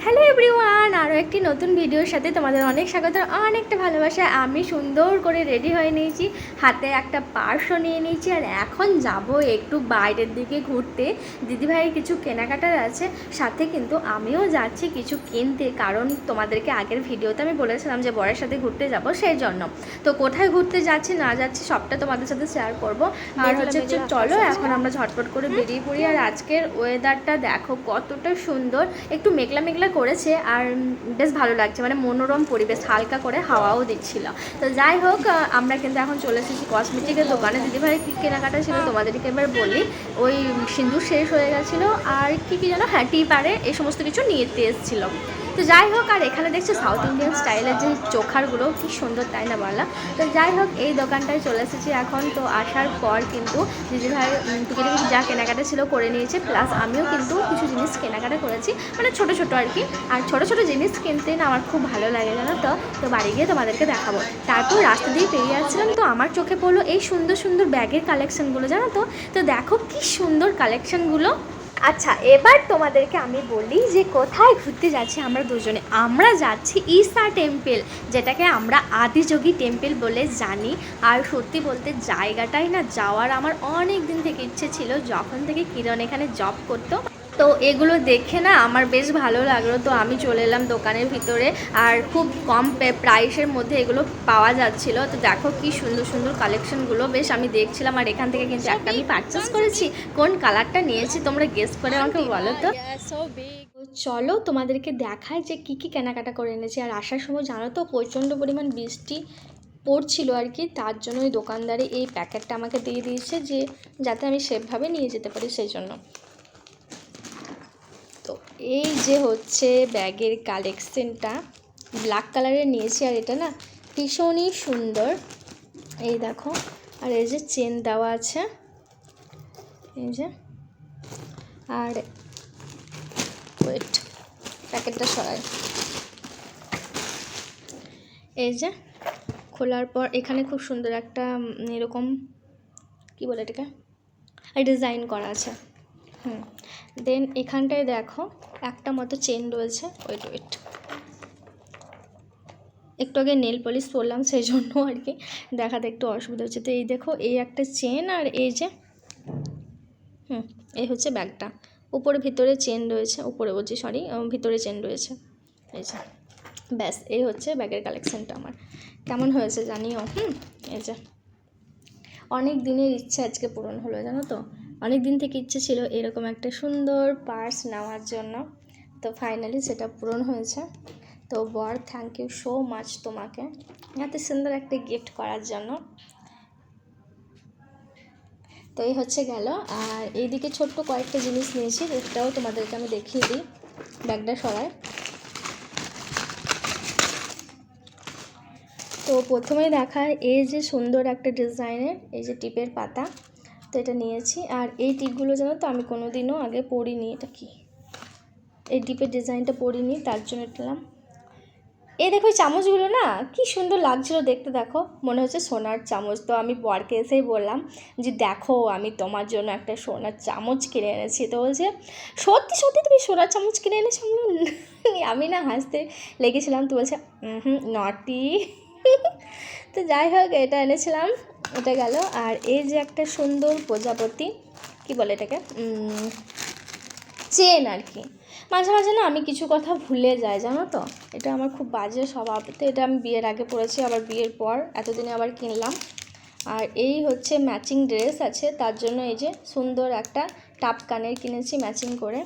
Hello everyone আরও একটি নতুন ভিডিওর সাথে তোমাদের অনেক স্বাগত অনেকটা ভালোবাসা। আমি সুন্দর করে রেডি হয়ে নিয়েছি হাতে একটা পার্সও নিয়ে নিয়েছি আর এখন যাব একটু বাইরের দিকে ঘুরতে। দিদিভাইয়ের কিছু কেনাকাটার আছে সাথে কিন্তু আমিও যাচ্ছি কিছু কিনতে কারণ তোমাদেরকে আগের ভিডিওতে আমি বলেছিলাম যে বরের সাথে ঘুরতে যাব সেই জন্য। তো কোথায় ঘুরতে যাচ্ছি না যাচ্ছি সবটা তোমাদের সাথে শেয়ার করব। আর হচ্ছে চলো এখন আমরা ঝটপট করে বেরিয়ে পড়ি আর আজকের ওয়েদারটা দেখো কতটা সুন্দর। একটু মেঘলা মেঘলা করেছে আর বেশ ভালো লাগছে মানে মনোরম পরিবেশ, হালকা করে হাওয়াও দিচ্ছিল। তো যাই হোক আমরা কিন্তু এখন চলে এসেছি কসমেটিকের দোকানে। দিদিভাই, কী কেনাকাটা ছিল তোমাদেরকে এবার বলি। ওই সিঁদুর শেষ হয়ে গেছিল, আর কি কী যেন হ্যাঁ টিপারে এই সমস্ত কিছু নিতে এসেছিল। তো যাই হোক, আর এখানে দেখছি সাউথ ইন্ডিয়ান স্টাইলের যে চোখারগুলো, কি সুন্দর তাই না বলা তো যাই হোক, এই দোকানটায় চলে এসেছি এখন। তো আসার পর কিন্তু দিদিভাই টুকিটাকি যা কেনাকাটা ছিল করে নিয়েছে, প্লাস আমিও কিন্তু কিছু জিনিস কেনাকাটা করেছি মানে ছোট ছোট আর কি। আর ছোট ছোট জিনিস কিনতে না আমার খুব ভালো লাগে, জানো তো? তো বাড়ি গিয়ে তোমাদেরকে দেখাবো। তারপর রাস্তা দিয়ে পেরিয়ে যাচ্ছিলাম তো আমার চোখে পড়ল এই সুন্দর সুন্দর ব্যাগের কালেকশনগুলো জানো তো? তো দেখো কি সুন্দর কালেকশনগুলো আচ্ছা এবার তোমাদেরকে আমি বলি যে কোথায় ঘুরতে যাচ্ছি আমরা দুজনে। আমরা যাচ্ছি ঈসা টেম্পল যেটাকে আমরা আদিযোগী টেম্পল বলে জানি। আর সত্যি বলতে জায়গাটাই না, যাওয়ার আমার অনেক দিন থেকে ইচ্ছে ছিল, যখন থেকে কিরণ এখানে জব করতো। তো এগুলো দেখে না আমার বেশ ভালো লাগল। তো আমি চলে এলাম দোকানের ভিতরে আর খুব কম প্রাইসের মধ্যে এগুলো পাওয়া যাচ্ছিল। তো দেখো কি সুন্দর সুন্দর কালেকশনগুলো বেশ আমি দেখছিলাম আর এখান থেকে কিন্তু একটা আমি পারচেস করেছি। কোন কালারটা নিয়েছি তোমরা গেস করে আমাকে বলো তো। চলো তোমাদেরকে দেখায় যে কি কি কেনাকাটা করে এনেছি। আর আসার সময় জানো তো প্রচণ্ড পরিমাণ বৃষ্টি পড়ছিল আর কি তার জন্য ওই দোকানদারে এই প্যাকেটটা আমাকে দিয়ে দিয়েছে যে যাতে আমি সেভাবে নিয়ে যেতে পারি সেই জন্য। এই যে হচ্ছে ব্যাগের কালেকশনটা ব্ল্যাক কালারের নিয়েছি আর এটা না ভীষণই সুন্দর। এই দেখো, আর এই যে চেন দেওয়া আছে। এই যে, আর ওয়েট প্যাকেটটা সরাই। এই যে, খোলার পর এখানে খুব সুন্দর একটা এরকম কি বলে এটাকে? ডিজাইন করা আছে। হুম দেন এখানটায় দেখো একটা মতো চেন রয়েছে। ওয়েট ওয়েট একটু আগে নেল পলিশ পরলাম, সেই জন্য আর কি। দেখাতে একটু অসুবিধা হচ্ছে। তো এই দেখো, এই একটা চেন আর এই যে, হুম, এই হচ্ছে ব্যাগটা। উপরে, ভিতরে চেন রয়েছে। উপরে বলছি সরি ভিতরে চেন রয়েছে। এই যে, ব্যাস, এই হচ্ছে ব্যাগের কালেকশানটা আমার। কেমন হয়েছে জানিও? হুম, এই যে। অনেক দিনের ইচ্ছা আজকে পূরণ হলো, জানো তো? অনেক দিন থেকে ইচ্ছে ছিল এরকম একটা সুন্দর পার্স নেওয়ার জন্য। তো ফাইনালি সেটা পূরণ হয়েছে। তো বর থ্যাংক ইউ সো মাচ তোমাকে। এত সুন্দর একটা গিফট করার জন্য। তো এই হচ্ছে গেল। আর এইদিকে ছোট্ট কয়েকটা জিনিস নিয়েছি এটাও তোমাদেরকে আমি দেখিয়ে দিই ব্যাগটা সবাই। তো প্রথমেই দেখায় এই যে সুন্দর একটা ডিজাইনের এই যে টিপের পাতা। তো এটা নিয়েছি। আর এই টিপগুলো জানো তো আমি কোনো দিনও আগে পরিনি এটা কি? এই টিপের ডিজাইনটা পরিনি তার জন্য নিলাম। এই দেখো চামচগুলো না, কি সুন্দর লাগছিল দেখতে দেখো। মনে হচ্ছে সোনার চামচ। তো আমি বরকে এসেই বললাম যে দেখো, আমি তোমার জন্য একটা সোনার চামচ কিনে এনেছি। তো বলছে, সত্যি সত্যি তুমি সোনার চামচ কিনে এনেছো? আমি আমি না হাসতে লেগেছিলাম। তো বলছে, হুম নটি তো যাই হোক, এটা এনেছিলাম। এটা গেল। আর এই যে একটা সুন্দর প্রজাপতি, কি বলে এটাকে? চেন আর কি। মাঝে মাঝে না আমি কিছু কথা ভুলে যাই, জানো তো? এটা আমার খুব বাজে স্বভাব। তো এটা আমি বিয়ের আগে পরেছি, আবার বিয়ের পর এতদিনে আবার কিনলাম। আর এই হচ্ছে ম্যাচিং ড্রেস আছে, তার জন্য এই যে সুন্দর একটা টাপ কানের কিনেছি ম্যাচিং করে।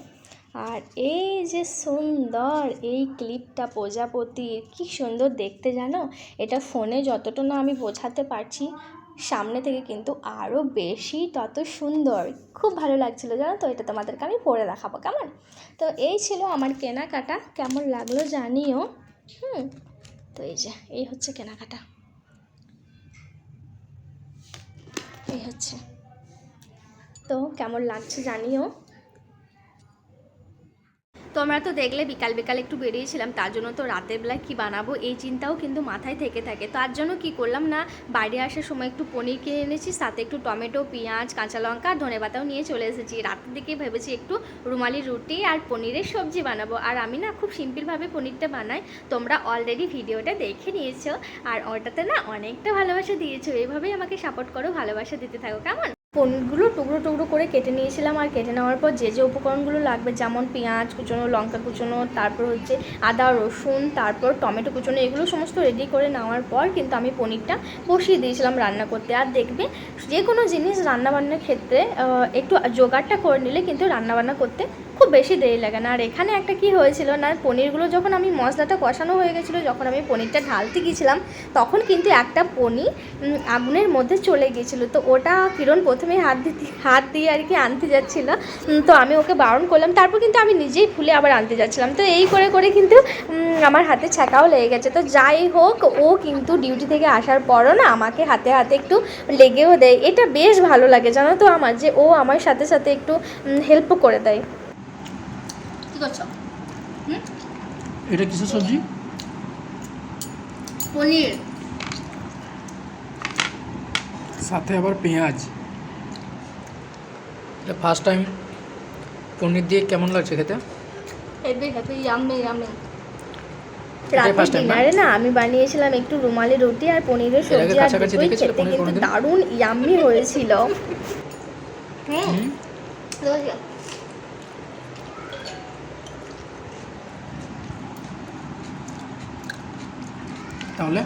আর এই যে সুন্দর এই ক্লিপটা প্রজাপতির, কি সুন্দর দেখতে জানো? এটা ফোনে যতটা না আমি বোঝাতে পারছি সামনে থেকে কিন্তু আরও বেশি তত সুন্দর। খুব ভালো লাগছিল, জানো তো? এটা তোমাদেরকে আমি পরে দেখাবো, কেমন? তো এই ছিল আমার কেনাকাটা, কেমন লাগল জানিও। হুম, তো এই যে, এই হচ্ছে কেনাকাটা। এই হচ্ছে। তো কেমন লাগছে জানিও। তোমরা তো দেখলে বিকাল বিকাল একটু বেরিয়েছিলাম, তার জন্য তো রাতের বেলায় কী বানাবো এই চিন্তাও কিন্তু মাথায় থেকে থাকে। তার জন্য কি করলাম না, বাইরে আসার সময় একটু পনির কিনে এনেছি, সাথে একটু টমেটো, পেঁয়াজ, কাঁচা লঙ্কা আর ধনে পাতাও নিয়ে চলে এসেছি। রাতের দিকে ভেবেছি একটু রুমালি রুটি আর পনিরের সবজি বানাবো। আর আমি না খুব সিম্পলভাবে পনিরটা বানাই। তোমরা অলরেডি ভিডিওটা দেখে নিয়েছো। আর ওটাতে না অনেকটা ভালোবাসা দিয়েছ। এইভাবেই আমাকে সাপোর্ট করো, ভালোবাসা দিতে থাকো। কেমন? পনিরগুলো টুকরো টুকরো করে কেটে নিয়েছিলাম আর কেটে নেওয়ার পর যে যে উপকরণগুলো লাগবে, যেমন পেঁয়াজ কুচনো, লঙ্কা কুচোনো, তারপর হচ্ছে আদা, রসুন, তারপর টমেটো কুচনো, এগুলো সমস্ত রেডি করে নেওয়ার পর কিন্তু আমি পনিরটা বসিয়ে দিয়েছিলাম রান্না করতে। আর দেখবে যে কোনো জিনিস রান্নাবান্নার ক্ষেত্রে একটু জোগাড়টা করে নিলে কিন্তু রান্নাবান্না করতে খুব বেশি দেরি লাগে না। আর এখানে একটা কি হয়েছিল না, পনিরগুলো যখন আমি মশলাটা কষানো হয়ে গেছিল, যখন আমি পনিরটা ঢালতে গিয়েছিলাম, তখন কিন্তু একটা পনির আগুনের মধ্যে চলে গিয়েছিল। তো ওটা কিরণ প্রথমে হাত দিতে, হাত দিয়ে আর কি আনতে যাচ্ছিল। তো আমি ওকে বারণ করলাম। তারপর কিন্তু আমি নিজেই ফুলে আবার আনতে যাচ্ছিলাম। তো এই করে করে কিন্তু আমার হাতে ছ্যাঁকাও লেগে গেছে। তো যাই হোক, ও কিন্তু ডিউটি থেকে আসার পরও না আমাকে হাতে হাতে একটু লেগেও দেয়। এটা বেশ ভালো লাগে, জানো তো আমার, যে ও আমার সাথে সাথে একটু হেল্প করে দেয়। কী করছ? এটা কিসের সবজি? পনির। সাথে আবার পেঁয়াজ। এটা ফার্স্ট টাইম পনির দিয়ে কেমন লাগছে খেতে? ইয়াম্মি ইয়াম্মি না? ডিনারে না আমি বানিয়েছিলাম একটু রুমালি রুটি আর পনিরের সবজি আর কাছাকাছি খেতে পনির কিন্তু দারুণ ইয়াম্মি হয়েছিল। হুম। তাহলে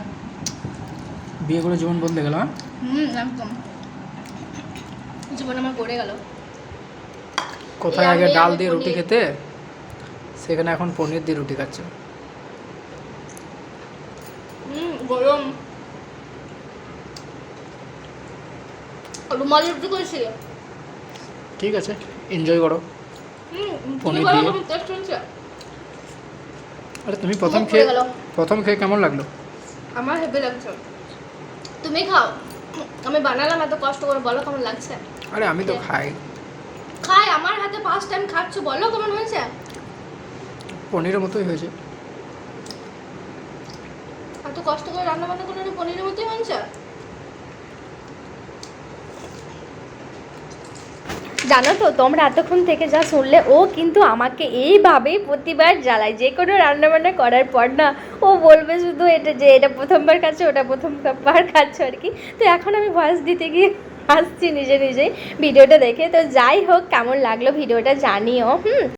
বিয়ে করে জীবন বদলে গেল হ্যাঁ? হুম একদম। জীবন আমার পড়ে গেল। কোথায় আগে ডাল দিয়ে রুটি খেতে? সেখানে এখন পনির দিয়ে রুটি খাচ্ছে। গরম। রুমালি রুটি করেছি ঠিক আছে এনজয় করো। পনির দিয়ে? আরে তুমি প্রথম খেয়ে প্রথম খেয়ে কেমন লাগল? আমার হেভি লাগছে। তুমি খাও। আমি বানালাম এত কষ্ট করে বলো কেমন লাগছে? আরে আমি তো খাই। খাই আমার হাতে পাঁচ টাইম খাচ্ছ বলো কেমন হয়েছে? পনিরের মতোই হয়েছে। এত কষ্ট করে রান্না বান্না করে পনিরের মতোই হয়েছে? জানো তো, তোমরা এতক্ষণ থেকে যা শুনলে, ও কিন্তু আমাকে এইভাবেই প্রতিবার জ্বালায়। যে কোনো রান্নাবান্না করার পর না, ও বলবে শুধু এটা যে এটা প্রথমবার খাচ্ছে, ওটা প্রথমবার খাচ্ছে আর কি। তো এখন আমি ভয়েস দিতে গিয়ে হাসছি নিজে নিজেই, ভিডিওটা দেখে। তো যাই হোক, কেমন লাগল ভিডিওটা জানিও, হুম?